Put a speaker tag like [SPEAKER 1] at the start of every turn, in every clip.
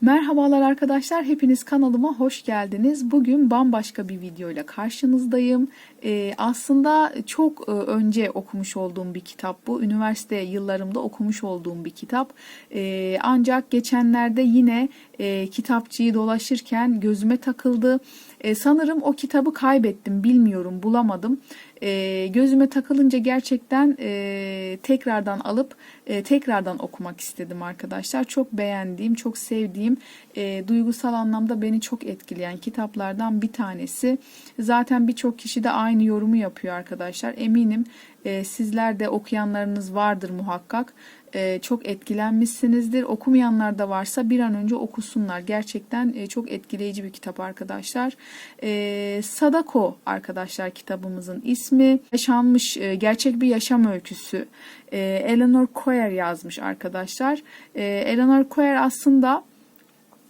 [SPEAKER 1] Merhabalar arkadaşlar, hepiniz kanalıma hoş geldiniz. Bugün bambaşka bir videoyla karşınızdayım. Ee, aslında çok e, önce okumuş olduğum bir kitap bu. Üniversite yıllarımda okumuş olduğum bir kitap. Ee, ancak geçenlerde yine e, kitapçıyı dolaşırken gözüme takıldı. E, sanırım o kitabı kaybettim, bilmiyorum, bulamadım. E, gözüme takılınca gerçekten e, tekrardan alıp e, tekrardan okumak istedim arkadaşlar. Çok beğendiğim, çok sevdiğim, e, duygusal anlamda beni çok etkileyen kitaplardan bir tanesi. Zaten birçok kişi de aynı yorumu yapıyor arkadaşlar. Eminim e, sizler de okuyanlarınız vardır muhakkak. E, çok etkilenmişsinizdir. Okumayanlar da varsa bir an önce okusunlar. Gerçekten e, çok etkileyici bir kitap arkadaşlar. E, Sadako arkadaşlar kitabımızın ismi. Yaşanmış e, gerçek bir yaşam öyküsü. Eleanor Coyer yazmış arkadaşlar. Eleanor Coyer aslında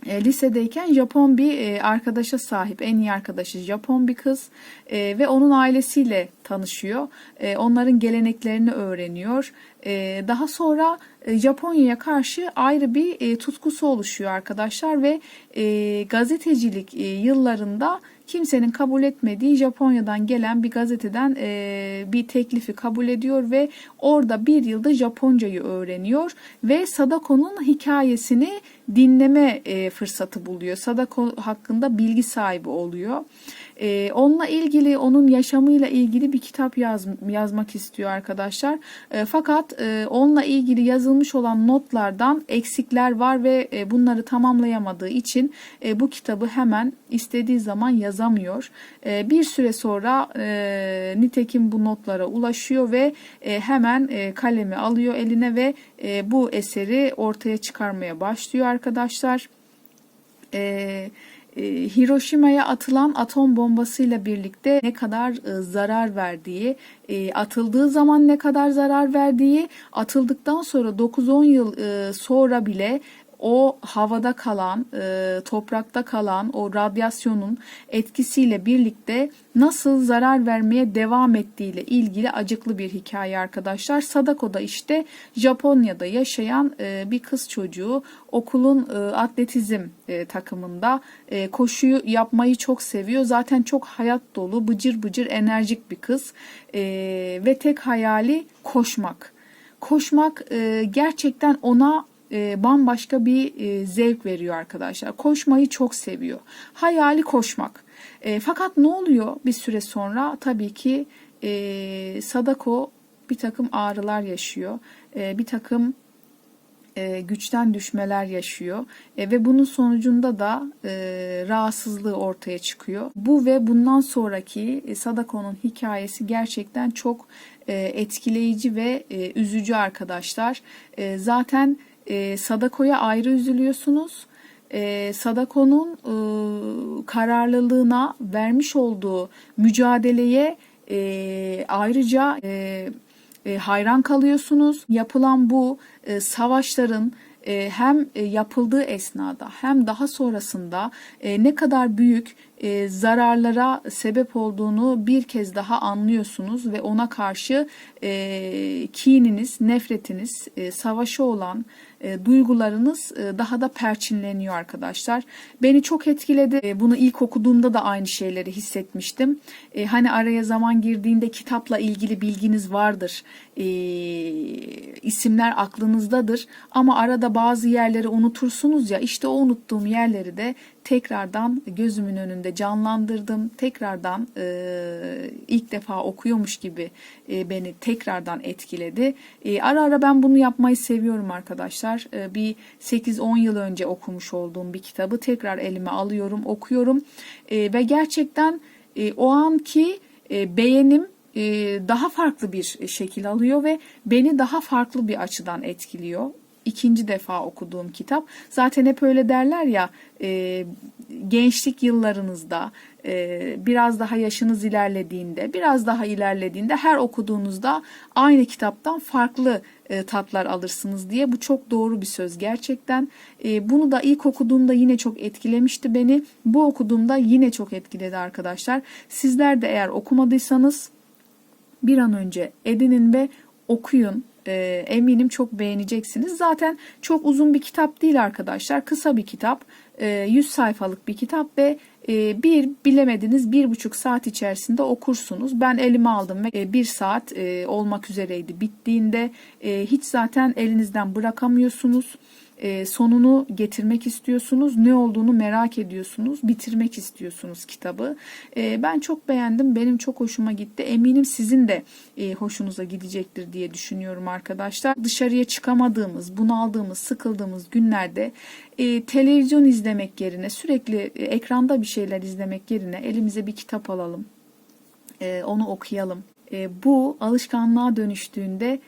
[SPEAKER 1] e, lisedeyken Japon bir arkadaşa sahip. En iyi arkadaşı Japon bir kız ve onun ailesiyle tanışıyor. E, onların geleneklerini öğreniyor. E, daha sonra e, Japonya'ya karşı ayrı bir e, tutkusu oluşuyor arkadaşlar ve e, gazetecilik e, yıllarında kimsenin kabul etmediği Japonya'dan gelen bir gazeteden e, bir teklifi kabul ediyor ve orada bir yılda Japoncayı öğreniyor ve Sadako'nun hikayesini dinleme e, fırsatı buluyor. Sadako hakkında bilgi sahibi oluyor. E, onunla ilgili, onun yaşamıyla ilgili bir kitap yaz, yazmak istiyor arkadaşlar. E, fakat e, onunla ilgili yazılmış olan notlardan eksikler var ve e, bunları tamamlayamadığı için e, bu kitabı hemen istediği zaman yazamıyor. E, bir süre sonra e, nitekim bu notlara ulaşıyor ve e, hemen e, kalemi alıyor eline ve e, bu eseri ortaya çıkarmaya başlıyor arkadaşlar. E, Hiroşima'ya atılan atom bombasıyla birlikte ne kadar e, zarar verdiği, e, atıldığı zaman ne kadar zarar verdiği, atıldıktan sonra 9-10 yıl e, sonra bile o havada kalan, e, toprakta kalan o radyasyonun etkisiyle birlikte nasıl zarar vermeye devam ettiğiyle ilgili acıklı bir hikaye arkadaşlar. Sadako da işte Japonya'da yaşayan e, bir kız çocuğu okulun e, atletizm e, takımında e, koşuyu yapmayı çok seviyor. Zaten çok hayat dolu, bıcır bıcır enerjik bir kız e, ve tek hayali koşmak. Koşmak e, gerçekten ona e, bambaşka bir e, zevk veriyor arkadaşlar. Koşmayı çok seviyor. Hayali koşmak. E, fakat ne oluyor bir süre sonra? Tabii ki e, Sadako bir takım ağrılar yaşıyor. E, bir takım e, güçten düşmeler yaşıyor e, ve bunun sonucunda da e, rahatsızlığı ortaya çıkıyor. Bu ve bundan sonraki e, Sadako'nun hikayesi gerçekten çok e, etkileyici ve e, üzücü arkadaşlar. E, zaten e, Sadako'ya ayrı üzülüyorsunuz. E, Sadako'nun e, kararlılığına vermiş olduğu mücadeleye e, ayrıca e, e, hayran kalıyorsunuz. Yapılan bu e, savaşların e, hem e, yapıldığı esnada hem daha sonrasında e, ne kadar büyük e, zararlara sebep olduğunu bir kez daha anlıyorsunuz ve ona karşı e, kininiz, nefretiniz, e, savaşı olan e, duygularınız e, daha da perçinleniyor arkadaşlar. Beni çok etkiledi. E, bunu ilk okuduğumda da aynı şeyleri hissetmiştim. E, hani araya zaman girdiğinde kitapla ilgili bilginiz vardır. E, isimler aklınızdadır. Ama arada bazı yerleri unutursunuz ya. İşte o unuttuğum yerleri de tekrardan gözümün önünde canlandırdım. Tekrardan e, ilk defa okuyormuş gibi e, beni tekrardan etkiledi. E, ara ara ben bunu yapmayı seviyorum arkadaşlar. E, bir 8-10 yıl önce okumuş olduğum bir kitabı tekrar elime alıyorum, okuyorum. E, ve gerçekten e, o anki e, beğenim e, daha farklı bir şekil alıyor ve beni daha farklı bir açıdan etkiliyor ikinci defa okuduğum kitap. Zaten hep öyle derler ya e, gençlik yıllarınızda e, biraz daha yaşınız ilerlediğinde, biraz daha ilerlediğinde her okuduğunuzda aynı kitaptan farklı e, tatlar alırsınız diye. Bu çok doğru bir söz gerçekten. E, bunu da ilk okuduğumda yine çok etkilemişti beni. Bu okuduğumda yine çok etkiledi arkadaşlar. Sizler de eğer okumadıysanız bir an önce edinin ve okuyun E, eminim çok beğeneceksiniz. Zaten çok uzun bir kitap değil arkadaşlar. Kısa bir kitap. E, 100 sayfalık bir kitap ve e, bir bilemediniz bir buçuk saat içerisinde okursunuz. Ben elime aldım ve e, bir saat e, olmak üzereydi. Bittiğinde e, hiç zaten elinizden bırakamıyorsunuz e, sonunu getirmek istiyorsunuz. Ne olduğunu merak ediyorsunuz. Bitirmek istiyorsunuz kitabı. E, ben çok beğendim. Benim çok hoşuma gitti. Eminim sizin de e, hoşunuza gidecektir diye düşünüyorum arkadaşlar. Dışarıya çıkamadığımız, bunaldığımız, sıkıldığımız günlerde televizyon izlemek yerine sürekli ekranda bir şeyler izlemek yerine elimize bir kitap alalım. Onu okuyalım. Bu alışkanlığa dönüştüğünde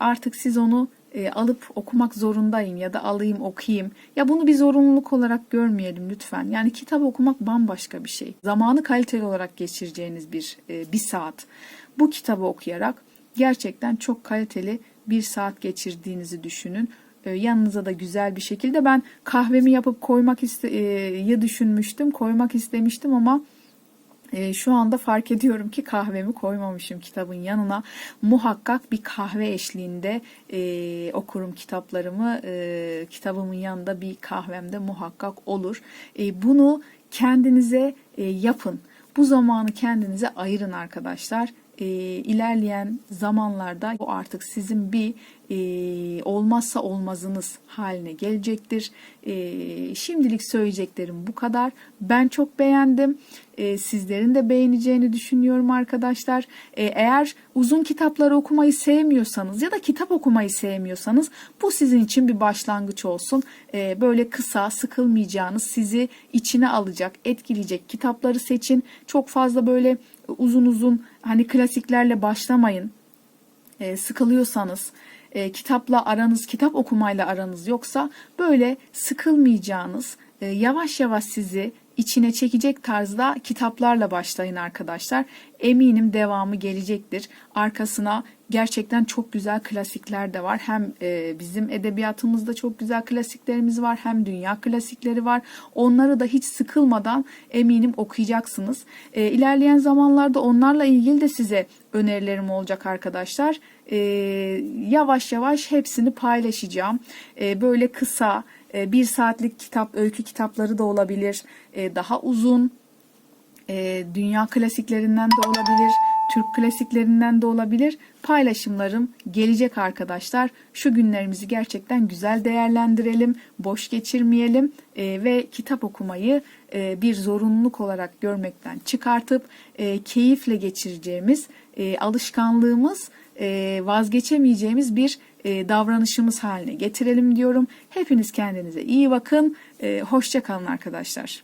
[SPEAKER 1] artık siz onu e, alıp okumak zorundayım ya da alayım okuyayım. Ya bunu bir zorunluluk olarak görmeyelim lütfen. Yani kitap okumak bambaşka bir şey. Zamanı kaliteli olarak geçireceğiniz bir e, bir saat. Bu kitabı okuyarak gerçekten çok kaliteli bir saat geçirdiğinizi düşünün. E, yanınıza da güzel bir şekilde ben kahvemi yapıp koymak iste e, düşünmüştüm, koymak istemiştim ama e, şu anda fark ediyorum ki kahvemi koymamışım kitabın yanına. Muhakkak bir kahve eşliğinde e, okurum kitaplarımı. E, kitabımın yanında bir kahvem de muhakkak olur. E, bunu kendinize e, yapın. Bu zamanı kendinize ayırın arkadaşlar e, ilerleyen zamanlarda bu artık sizin bir e, olmazsa olmazınız haline gelecektir. E, şimdilik söyleyeceklerim bu kadar. Ben çok beğendim. E, sizlerin de beğeneceğini düşünüyorum arkadaşlar. E, eğer uzun kitapları okumayı sevmiyorsanız ya da kitap okumayı sevmiyorsanız bu sizin için bir başlangıç olsun. E, böyle kısa, sıkılmayacağınız, sizi içine alacak, etkileyecek kitapları seçin. Çok fazla böyle uzun uzun hani klasiklerle başlamayın. E, sıkılıyorsanız, e, kitapla aranız, kitap okumayla aranız yoksa böyle sıkılmayacağınız, e, yavaş yavaş sizi içine çekecek tarzda kitaplarla başlayın arkadaşlar. Eminim devamı gelecektir. Arkasına gerçekten çok güzel klasikler de var. Hem e, bizim edebiyatımızda çok güzel klasiklerimiz var hem dünya klasikleri var. Onları da hiç sıkılmadan eminim okuyacaksınız. E, ilerleyen zamanlarda onlarla ilgili de size önerilerim olacak arkadaşlar. E, yavaş yavaş hepsini paylaşacağım. E, böyle kısa e, bir saatlik kitap, öykü kitapları da olabilir. E, daha uzun, e, dünya klasiklerinden de olabilir, Türk klasiklerinden de olabilir. Paylaşımlarım gelecek arkadaşlar. Şu günlerimizi gerçekten güzel değerlendirelim, boş geçirmeyelim ve kitap okumayı bir zorunluluk olarak görmekten çıkartıp keyifle geçireceğimiz alışkanlığımız vazgeçemeyeceğimiz bir e, davranışımız haline getirelim diyorum. Hepiniz kendinize iyi bakın. E, hoşça kalın arkadaşlar.